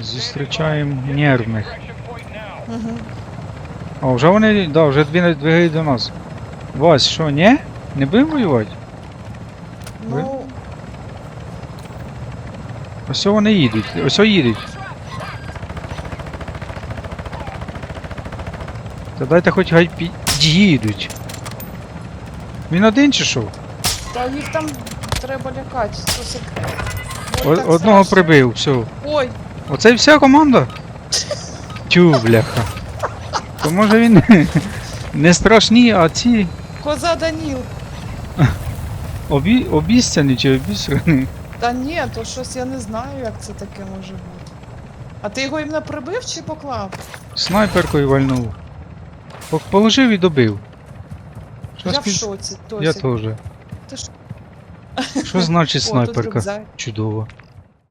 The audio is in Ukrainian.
Зустрічаємо нервних. Угу. О, вже вони, да, вже дві двигають до нас. Вась, що, ні? Не будемо воювати? Ну, Ось вони їдуть, ось їдуть. Та дайте хоч хай під'їдуть. Він один чи що? та їх там треба лякати. Це секрет. О- так одного страшно. прибив, все. Ой, Оце і вся команда? Тю, бляха. То може він не страшні, а ці коза Даніл. обі... обіцяні чи обісрані. Та ні, то щось я не знаю, як це таке може бути. А ти його іменно прибив чи поклав? Снайперкою вальнув. Положив і добив. Що я в шоці. Досі. Я теж. Ти ж- Що значить О, тут снайперка? рюкзак. Чудово.